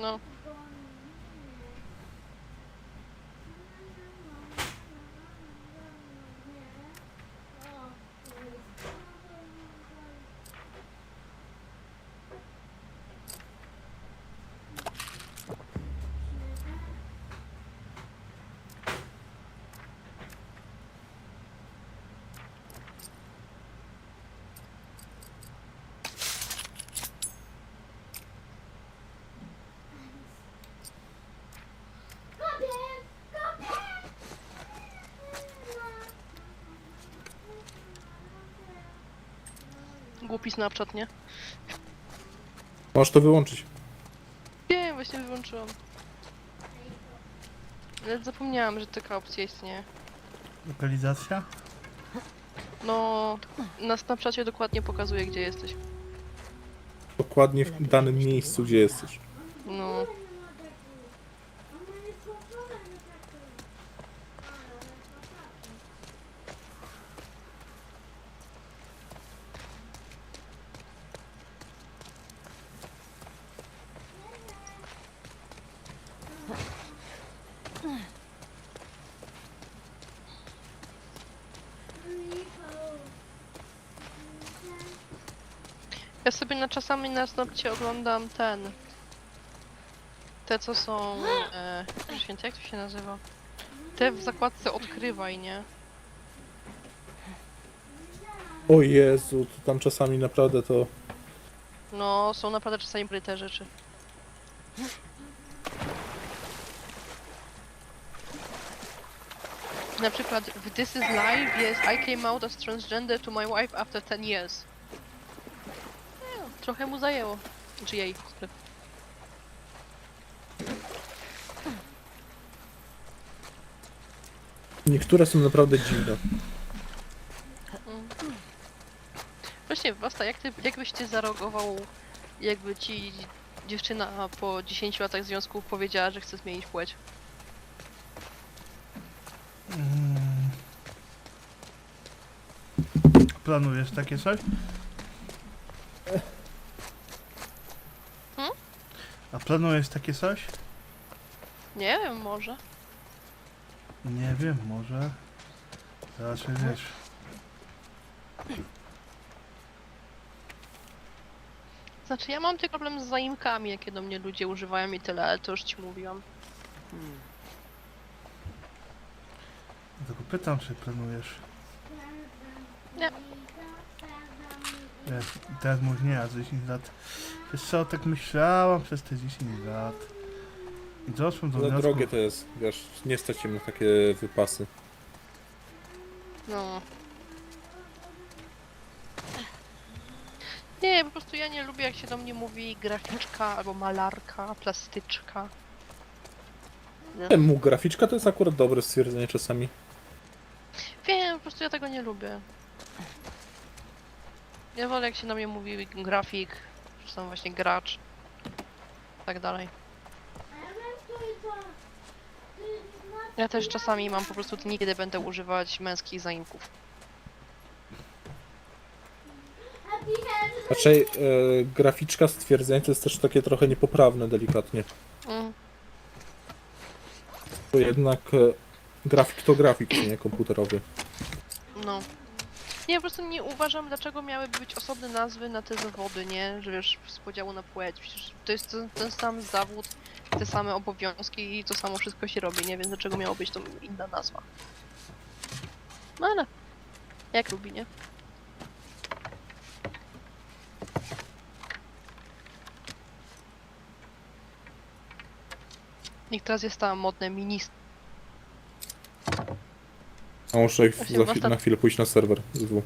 No. Głupi Snapchat, nie? Możesz to wyłączyć. Nie, właśnie wyłączyłam. Ale zapomniałam, że taka opcja istnieje. Lokalizacja? No, na Snapchacie dokładnie pokazuje, gdzie jesteś. Dokładnie w danym miejscu, gdzie jesteś. No. Ja sobie na czasami na Snapcie oglądam ten. Te co są. E, święty, jak to się nazywa? Te w zakładce odkrywaj, nie? O Jezu, to tam czasami naprawdę to... No, są naprawdę czasami te rzeczy. Na przykład w This is Live jest I came out as transgender to my wife after 10 years. Trochę mu zajęło. Czy jej. sklep. Niektóre są naprawdę dziwne. Właśnie, Wasta, jak, ty, jak byś ty zareagował, jakby ci dziewczyna po 10 latach związku powiedziała, że chce zmienić płeć? Mm. Planujesz takie coś? Hmm? A planujesz takie coś? Nie wiem, może. Nie wiem, może. Raczej wiesz. Znaczy, ja mam tylko problem z zaimkami, jakie do mnie ludzie używają i tyle, ale to już ci mówiłam. Tylko pytam, czy planujesz. Nie. Teraz mówisz nie, a za 10 lat. Wiesz co, tak myślałam przez te 10 lat. I doszłam do Ale wniosku, drogie to jest, wiesz, nie stać się na takie wypasy. No. Nie, po prostu ja nie lubię, jak się do mnie mówi graficzka albo malarka, plastyczka. No. Mu graficzka to jest akurat dobre stwierdzenie czasami. Wiem, po prostu ja tego nie lubię. Ja wolę, jak się na mnie mówi grafik, czy tam właśnie gracz. Tak dalej. Ja też czasami mam po prostu dni, kiedy będę używać męskich zaimków. Raczej e, graficzka stwierdzenie to jest też takie trochę niepoprawne, delikatnie. Mm. To jednak e, grafik to grafik, nie komputerowy. No. Nie, po prostu nie uważam, dlaczego miałyby być osobne nazwy na te zawody, nie? Że wiesz, z podziału na płeć. Przecież to jest ten, ten sam zawód, te same obowiązki i to samo wszystko się robi, nie? Więc dlaczego miało być to inna nazwa? No ale... Jak lubi, nie? Niech teraz jest ta modne minister. A muszę Właśnie, za chwil, na chwilę pójść na serwer z W.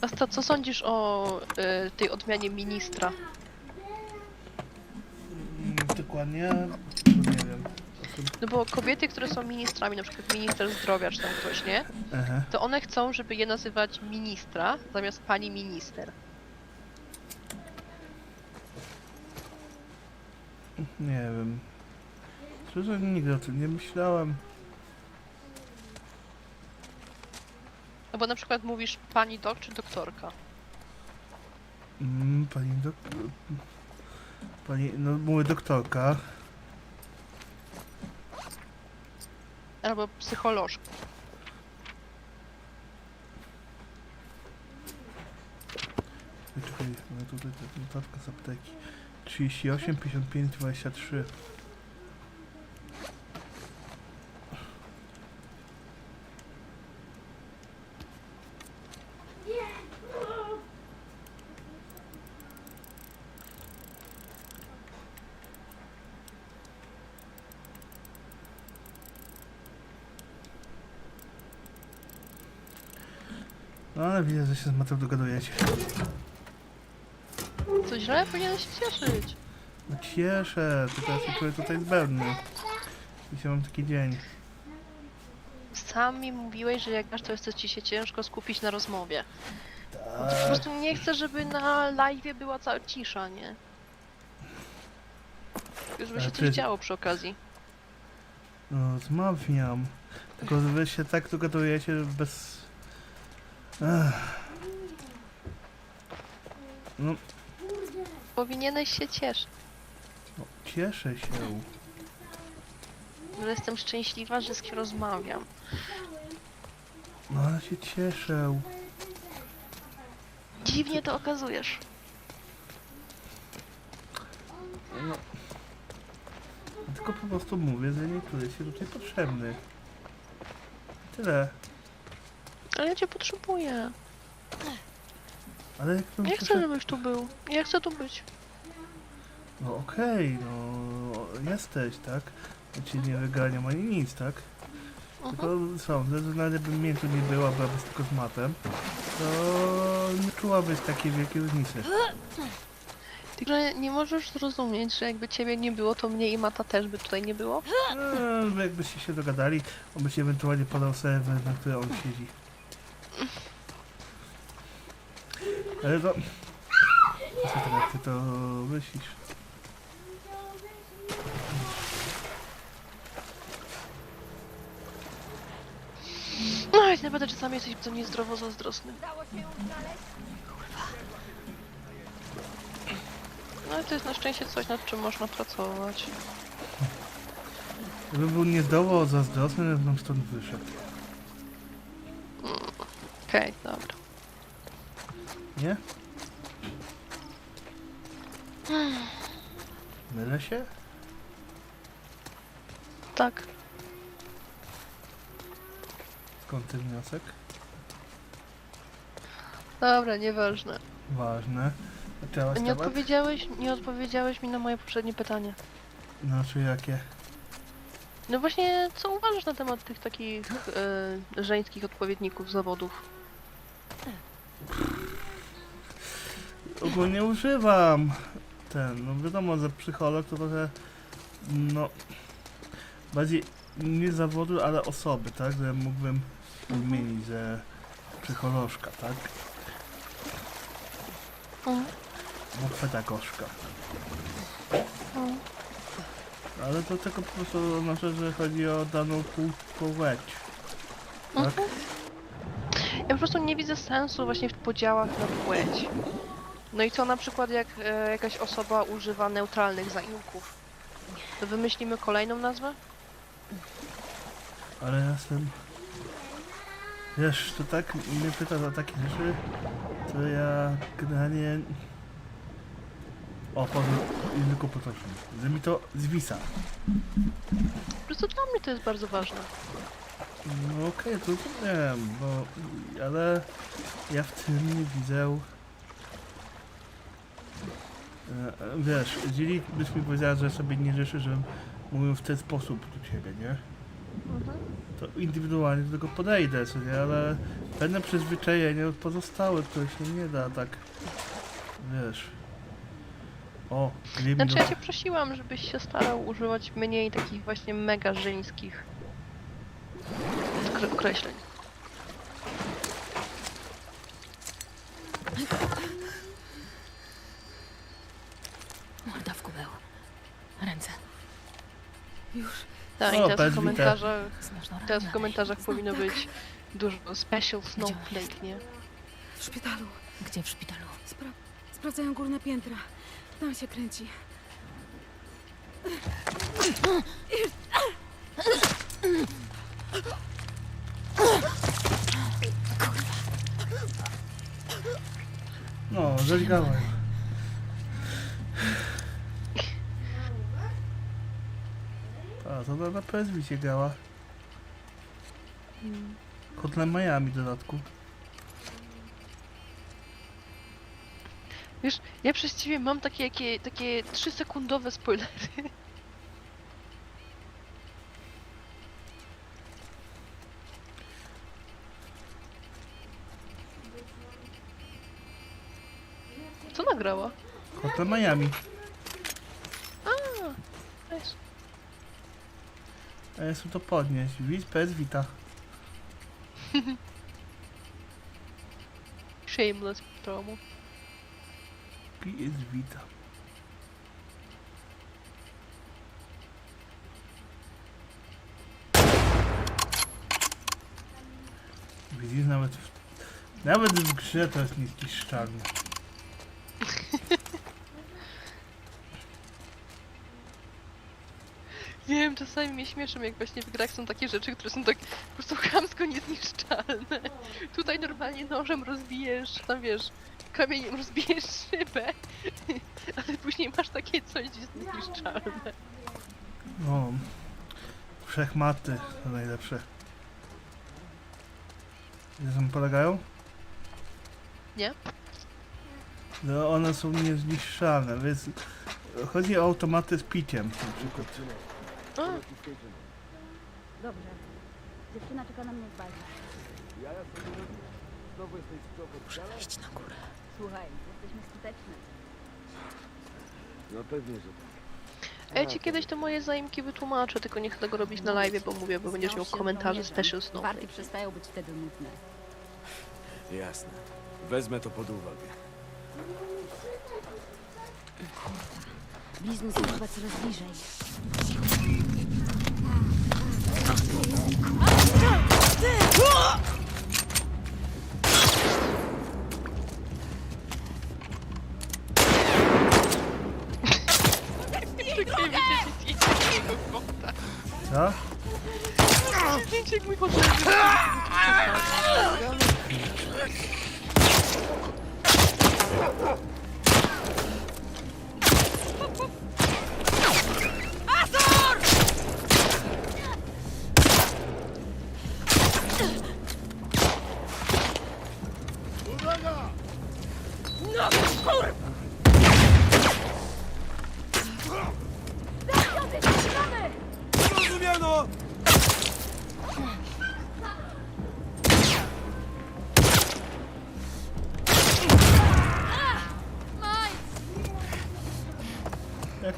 Basta, co sądzisz o y, tej odmianie ministra? Mm, Dokładnie, no nie wiem. No bo kobiety, które są ministrami, na przykład minister zdrowia czy tam ktoś, nie? Aha. To one chcą, żeby je nazywać ministra zamiast pani minister. Nie wiem. Szczerze nigdy o tym nie myślałem. No bo na przykład mówisz pani dok czy doktorka. Mm, pani dok... Pani, no mówię doktorka. Albo psycholożka. Czekaj, no tutaj ta notatka z apteki. 38, 55, 23. ale widzę, że się z Matą dogadujecie. Co źle? Powinien się cieszyć. No cieszę, tylko ja się czuję tutaj zbędny. Dzisiaj mam taki dzień. Sam mi mówiłeś, że jak masz to jest ci się ciężko skupić na rozmowie. Po Tak. prostu nie chcę, żeby na live była cała cisza, nie? Żeby Ale się to coś działo przy okazji. No, rozmawiam. Tylko wy się tak dogadujecie bez... No, Powinieneś się cieszyć, no, cieszę się. że jestem szczęśliwa, że z kim rozmawiam. No ale się cieszę. Dziwnie to okazujesz. No. Tylko po prostu mówię, że nie czuję się tutaj potrzebny. Tyle. Ale ja cię potrzebuję. Ale jak to Nie chcę, żebyś tu był. Ja chcę tu być. No okej, no jesteś, tak? Ja cię nie wyganiam ani nic, tak? Mhm. Tylko sądzę, że nawet bym mnie tu nie była, byłabyś tylko z matem, to nie czułabyś takiej wielkiej różnicy. Tylko nie możesz zrozumieć, że jakby ciebie nie było, to mnie i Mata też by tutaj nie było? Eee, jakbyście się dogadali, on by ci ewentualnie podał serwer, na którym on siedzi. Ale to... Co teraz ty to myślisz? No i naprawdę czasami jesteś co mnie zdrowo zazdrosny. No ale to jest na szczęście coś, nad czym można pracować. Gdybym był niezdrowo zazdrosny, to bym stąd wyszedł. Okej, dobra. Nie? Mylę się? Tak. Skąd ten wniosek? Dobra, nieważne. Ważne. Zaczęłaś Nie temat? odpowiedziałeś, nie odpowiedziałeś mi na moje poprzednie pytanie. Znaczy jakie? No właśnie, co uważasz na temat tych takich e, żeńskich odpowiedników zawodów? Ogólnie używam ten, no wiadomo, że psycholog to trochę, no, bardziej nie zawodu, ale osoby, tak, że mógłbym wymienić, że psycholożka, tak, albo pedagogzka. Ale to tylko po prostu oznacza, że chodzi o daną pł- płeć, tak? Mhm. Ja po prostu nie widzę sensu właśnie w podziałach na płeć. No i co na przykład jak e, jakaś osoba używa neutralnych zaiłków? To wymyślimy kolejną nazwę? Ale ja jestem... Wiesz, to tak mnie pytasz o takie rzeczy, to ja generalnie... O, powiem języku potocznym, że mi to zwisa. Po prostu dla mnie to jest bardzo ważne. No okej, to wiem, bo... ale ja w tym nie widzę... E, e, Wiesz, jeżeli byś mi powiedziała, że sobie nie życzę, żebym mówił w ten sposób do ciebie, nie? Mhm. to indywidualnie do tego podejdę, co nie, ale pewne przyzwyczajenie od pozostałych, które się nie da tak, wiesz. O, dwie Znaczy ja cię prosiłam, żebyś się starał używać mniej takich właśnie mega żeńskich określeń. Morda w kubeł. Ręce. Już Tak, i O, teraz w komentarzach, Znasz no teraz w komentarzach powinno tak. być dużo special snowflake, nie? w szpitalu. Gdzie w szpitalu? Spra sprawdzają górne piętra. Tam się kręci. No, zaligałem. A, to na, na PSV się grała. Kotlem Miami w dodatku. Wiesz, ja przez ciebie mam takie, takie, takie 3 sekundowe spoilery. Co nagrała? Kotlem Miami. A jest tu to podnieść. Widz PS Vita. Shameless promo. PS Vita. Widzisz, nawet w, nawet w grze to jest niezniszczalne. Wiem, czasami mnie śmieszą, jak właśnie w grach są takie rzeczy, które są tak po prostu chamsko niezniszczalne. Tutaj normalnie nożem rozbijesz, tam wiesz, kamieniem rozbijesz szybę, ale później masz takie coś niezniszczalne. No. Wszechmaty to najlepsze. Na czym polegają? Nie? No one są niezniszczalne, więc chodzi o automaty z piciem na przykład. A, Dobrze. Dziewczyna czeka na mnie w bazie. Muszę wejść na górę. Słuchaj, jesteśmy skuteczne. No pewnie, że tak. ja ci kiedyś te moje zaimki wytłumaczę, tylko nie chcę tego robić na live, bo mówię, bo będziesz miał komentarze special snowy. Warty przestają być wtedy nudne. Jasne. Wezmę to pod uwagę. Blizny są chyba coraz bliżej. Czekaj,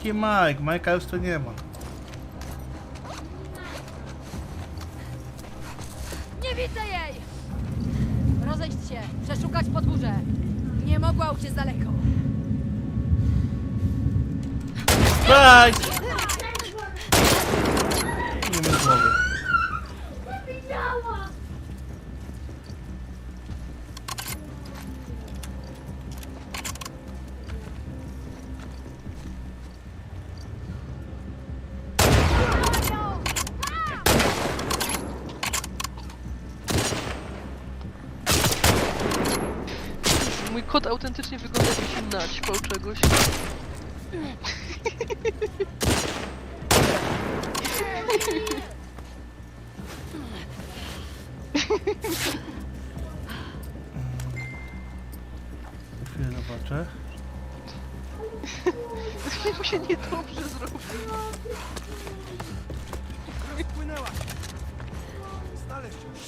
Jaki Mike? Mike'a już tu nie ma. Nie widzę jej! Rozejdź się, przeszukać podwórze. Nie mogła uciec daleko. Bye!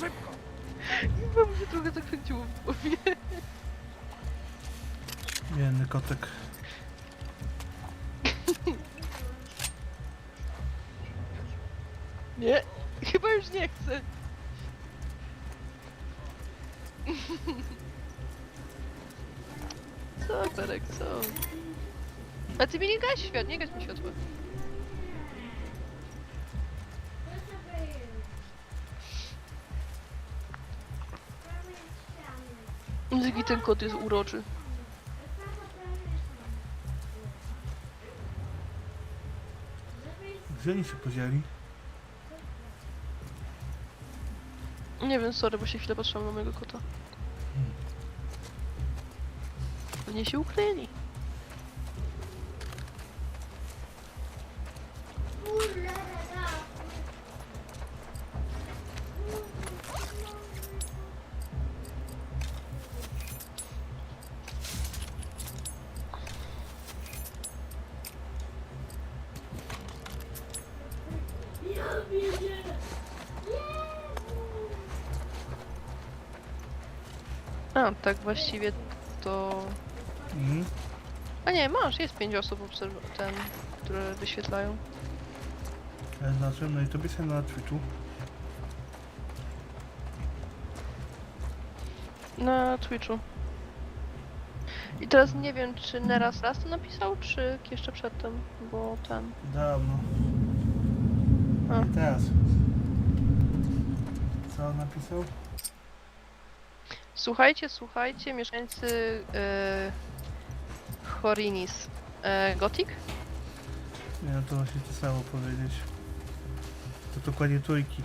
Szybko! Chyba mi się trochę zakręciło w głowie. Biedny kotek. Nie, chyba już nie chcę. Co, Perek, co? A ty mi nie gaś świat, nie gaś mi światła. Jaki ten kot jest uroczy. Gdzie oni się podzieli? Nie wiem, sorry, bo się chwilę patrzyłam na mojego kota. Pewnie się ukryli. Tak właściwie to... Mhm. A nie, masz, jest pięć osób obserw- ten, które wyświetlają. Ja znaczy, no i tobie się na Twitchu. Na Twitchu. I teraz nie wiem, czy Neras raz to napisał, czy jeszcze przedtem, bo ten... Dawno. A. I teraz. Co on napisał? Słuchajcie, słuchajcie, mieszkańcy e, Horinis. E, Gothic? Nie, no to właśnie to samo powiedzieć. To dokładnie trójki.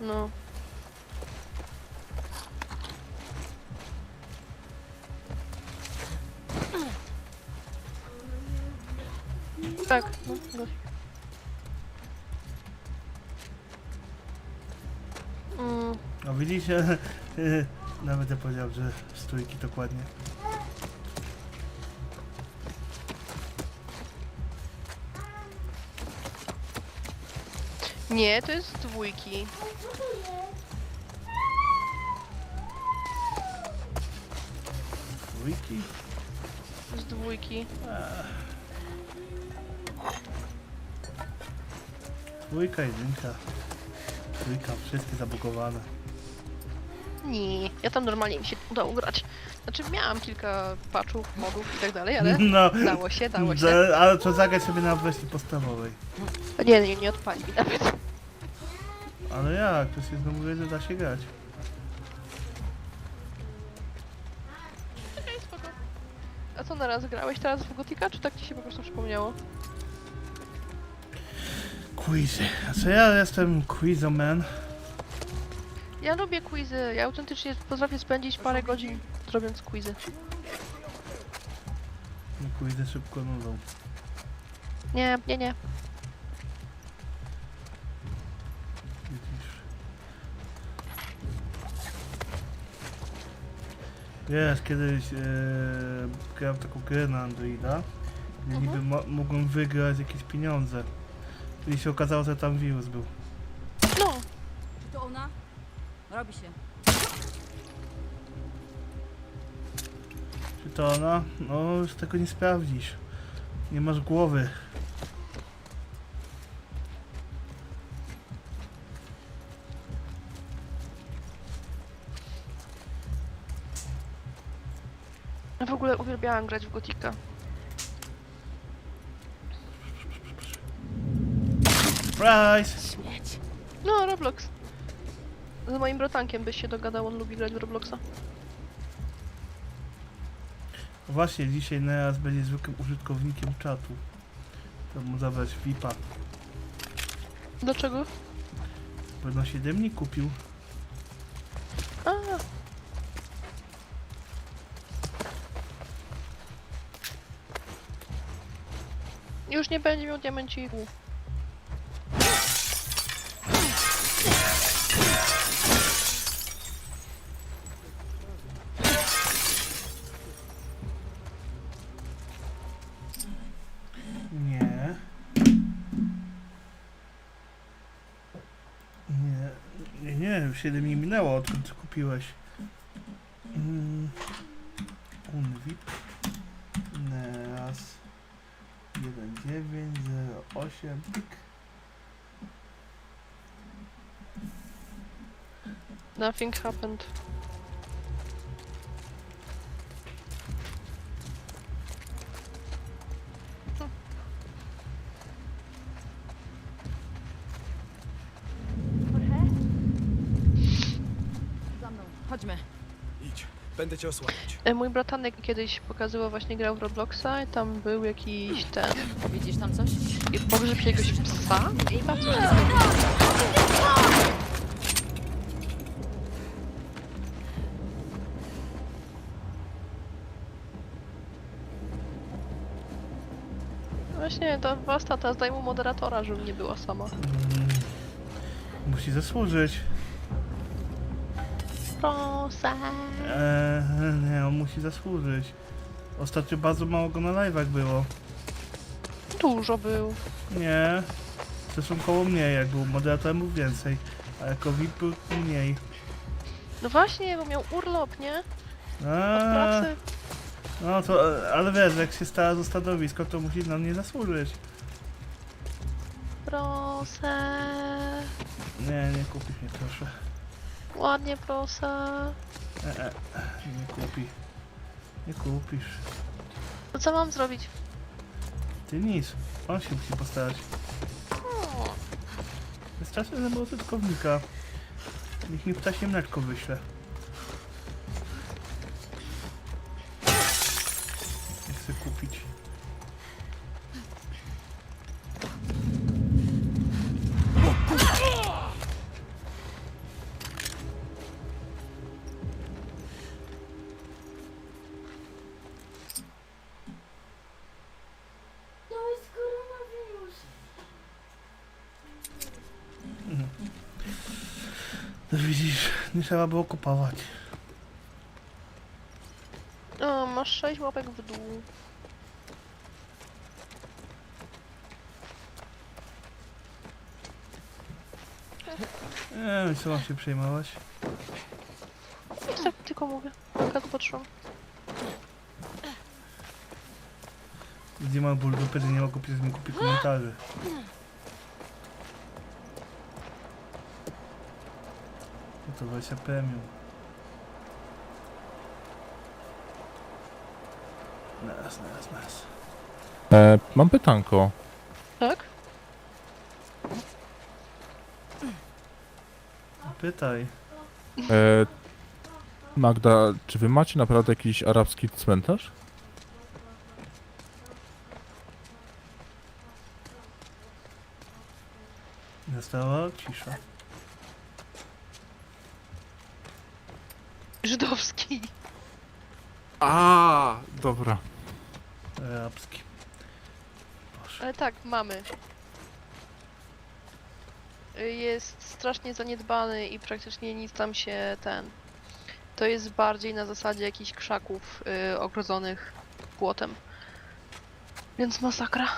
No. Tak, no, Gothic. Mm, No widzicie, nawet ja powiedział, że z trójki dokładnie. nie, to jest z dwójki. Trójki? Z dwójki. Trójka, jedynka. Trójka, wszystkie zabugowane. Nie, ja tam normalnie mi się udało grać. Znaczy miałam kilka patchów, modów i tak dalej, ale No, dało się, dało się. że- ale to zagrać sobie na wersji podstawowej. Nie, nie, nie odpali mi nawet. Ale jak? To się znowu wie, że da się grać. Okej, spoko. A co na raz grałeś teraz w Gotika, czy tak ci się po prostu przypomniało? Quizy. A co ja jestem quizoman? Ja lubię quizy, ja autentycznie potrafię spędzić parę godzin robiąc quizy. No quizy szybko nudzą. Nie, nie, nie. Widzisz. Wiesz, kiedyś e, grałem w taką grę na Androida, gdzie Mhm. niby mo- mogłem wygrać jakieś pieniądze. I się okazało, że tam wirus był. No, Czy to ona? Robi się. Czy to ona? No, już tego nie sprawdzisz. Nie masz głowy. ja w ogóle uwielbiałam grać w Gotika. Surprise! Śmieć. No, Roblox. Z moim bratankiem byś się dogadał, on lubi grać w Robloxa. Właśnie, dzisiaj Neas będzie zwykłym użytkownikiem czatu. To mu zabrać VIPa. Dlaczego? Bo na 7 dni kupił. A. Już nie będzie miał diamenciku. 7 dni minęło odkąd kupiłeś. Mm. Unvip. Neas. 1908. Pik. Nothing happened. Będę cię osłaniać. E, Mój bratanek kiedyś pokazywał właśnie grał w Robloxa i tam był jakiś ten... Widzisz tam coś? i pogrzeb jakiegoś psa i patrz, Właśnie, to was tata zdaj mu moderatora, żeby nie była sama. Mm, musi zasłużyć. Proszę. Eee, nie, on musi zasłużyć. Ostatnio bardzo mało go na live'ach było. Dużo był. Nie. Stosunkowo mniej, jak był moderatorem był więcej. A jako VIP był mniej. No właśnie, bo miał urlop, nie? Od pracy. no to, ale wiesz, jak się stara za stanowisko, to musi na mnie zasłużyć. Proszę. Nie, nie kupi mnie proszę. Ładnie proszę. E, e, nie kupi. Nie kupisz. To co mam zrobić? Ty nic. On się musi postarać. Wystarczy, że było użytkownika. Niech mi ptasie mleczko wyśle. Widzisz, nie trzeba było kupować. o, masz sześć łapek w dół. Eee, co mam się przejmować? Tak tylko mówię. Tak patrzyłam. Gdzie ma ból dupy, że nie ma kupić, mi kupi komentarzy. No to wersja premium. Naraz, naraz, naraz. E, mam pytanko. Tak? Pytaj. E, Magda, czy wy macie naprawdę jakiś arabski cmentarz? Nastała cisza. Żydowski. A, dobra. Arabski. Boże. Ale tak, mamy. Jest strasznie zaniedbany i praktycznie nic tam się ten. To jest bardziej na zasadzie jakichś krzaków y, ogrodzonych płotem. Więc masakra.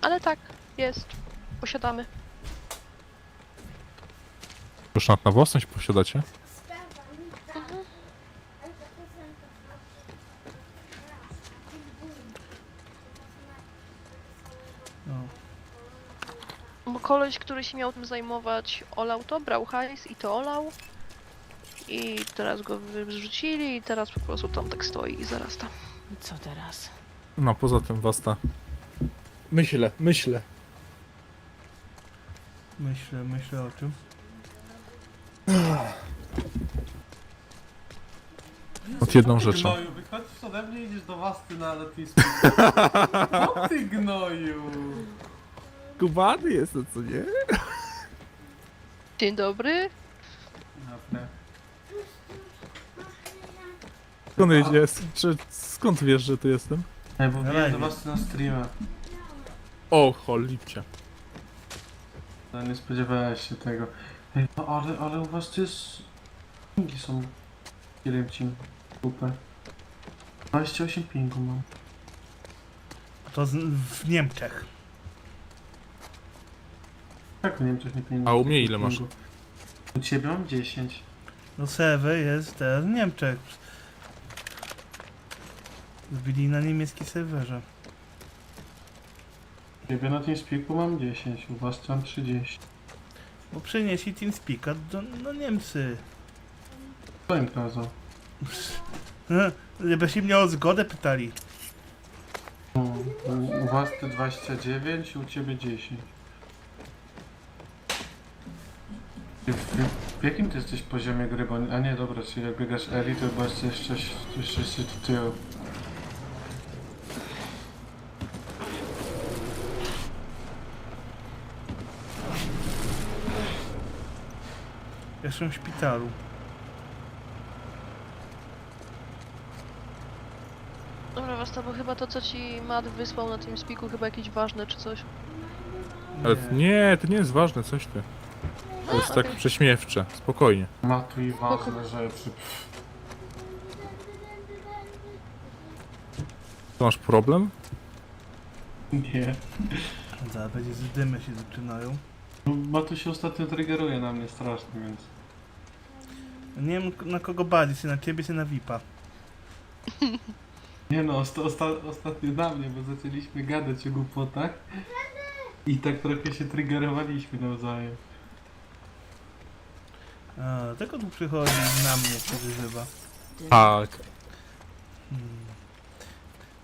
Ale tak, jest. Posiadamy. Już na, na własność posiadacie? No. Bo koleś, który się miał tym zajmować, olał to, brał hajs i to olał. I teraz go wyrzucili i teraz po prostu tam tak stoi i zarasta. Co teraz? No, poza tym wasta. Myślę, myślę. Myślę, myślę o czym. Od jedną rzeczą. Gnoju, wychodzisz ode mnie i idziesz do wasty na lotnisku. O ty gnoju! Kubany jest to, co nie? Dzień dobry. Dobra. Skąd jedziesz? Czy skąd wiesz, że tu jestem? Ej, bo do wasty na streama. O, cholipcie. No nie spodziewałeś się tego. Ej, no ale, ale u was to jest... Pingi są. Kieremcin. Super. 28 pingu mam. To z, w Niemczech. Jak w Niemczech nie pingu? A u mnie ile masz? U ciebie mam 10. No serwer jest teraz w Niemczech. Wbili na niemieckim serwerze. U ciebie na TeamSpeaku mam 10, u was tam 30. Bo przynieśli TeamSpeaka do no Niemcy. Kto im kazał? Żebyście mnie o zgodę pytali. U, u was te 29, u ciebie 10. w jakim ty jesteś poziomie gry? Bo, a nie, dobra, czyli jak biegasz Eli, to chyba jeszcze, jeszcze, jeszcze się do tyłu. Jeszcze w szpitalu. Dobra, Wasta, bo chyba to, co ci Matt wysłał na tym spiku, chyba jakieś ważne czy coś. Ale nie, to nie jest ważne, coś ty. To jest tak prześmiewcze, spokojnie. Ma tu i ważne rzeczy. To masz problem? Nie. Zaraz będzie z dymy się zaczynają. No, Ma tu się ostatnio triggeruje na mnie strasznie, więc... Nie wiem na kogo bardziej, czy na ciebie, czy na VIPa. Nie no, osta osta ostatnio na mnie, bo zaczęliśmy gadać o głupotach. I tak trochę się triggerowaliśmy nawzajem. A, dlatego tu przychodzi i na mnie się wyzywa. Tak. Hmm.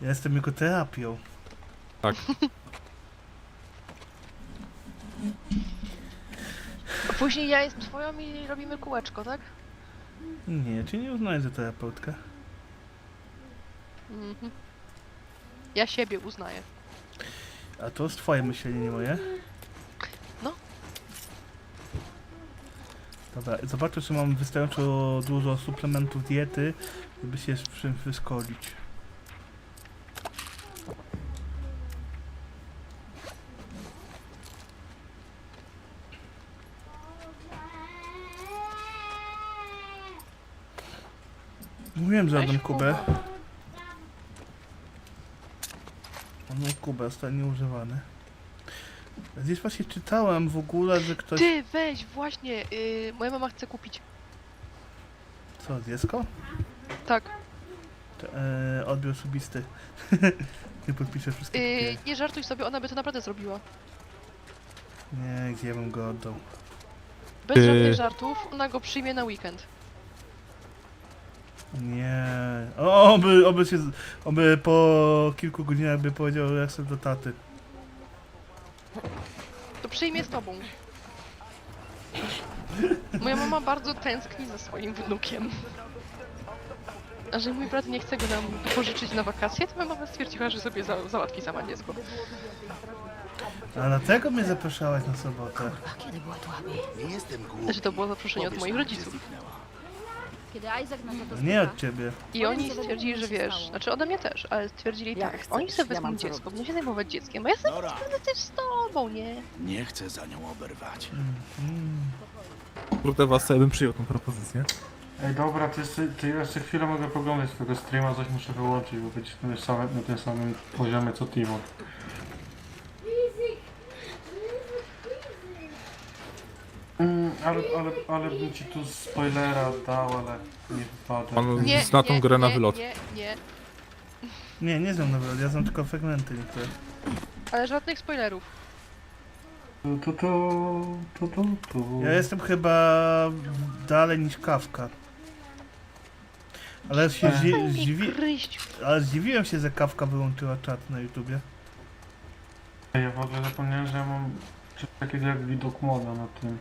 Ja jestem jego terapią. Tak. A później ja jestem twoją i robimy kółeczko, tak? Nie, czy nie uznajesz za terapeutkę? Mhm. Ja siebie uznaję. A to jest twoje myślenie, nie moje? No. Dobra, zobaczę, czy mam wystarczająco dużo suplementów diety, żeby się z czymś wyszkolić. Mówiłem, że oddam Kubę. On Kubę, ostatnio używany. Gdzieś właśnie czytałem w ogóle, że ktoś... Ty, weź, właśnie, yy, moja mama chce kupić. Co, dziecko? Tak. E, odbiór osobisty. nie podpiszę Yy, papierów. nie żartuj sobie, ona by to naprawdę zrobiła. Nie, gdzie bym go oddał? Bez Ty- żadnych żartów, ona go przyjmie na weekend. Nie. O, oby, oby się, z- oby po kilku godzinach by powiedział, jak chcę do taty. Przyjmie z tobą. Moja mama bardzo tęskni za swoim wnukiem. A że mój brat nie chce go nam pożyczyć na wakacje, to moja mama stwierdziła, że sobie za załatwi sama dziecko. A dlatego mnie zapraszałaś na sobotę. A kiedy była tłabi? Znaczy to było zaproszenie od moich rodziców. Kiedy Isaac nas to Nie spyta, od ciebie. I oni stwierdzili, że wiesz, znaczy ode mnie też, ale stwierdzili Jak tak, chcesz, oni sobie ja wezmą mam co dziecko, robić. będą się zajmować dzieckiem, a ja sobie Nora, będę też z tobą, nie? nie chcę za nią oberwać. Kurde was, ja bym przyjął tą propozycję. Ej, dobra, to jeszcze, to ja jeszcze chwilę mogę poglądać tego streama, coś muszę wyłączyć, bo być na tym samym, na tym samym poziomie co Timo. Ale, ale, ale bym ci tu spoilera dał, ale nie wypada. On Nie, zna tą nie, grę na nie, wylot. Nie, nie, Nie, nie znam nawet, ja znam tylko fragmenty niektóre. ale żadnych spoilerów. To, to, to, to, to. Ja jestem chyba dalej niż Kawka. Ale się mi zdziwi ale zdziwiłem się, że Kawka wyłączyła czat na YouTubie. Ja w ogóle zapomniałem, że ja mam coś takiego jak widok moda na tym.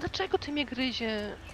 Dlaczego ty mnie gryziesz?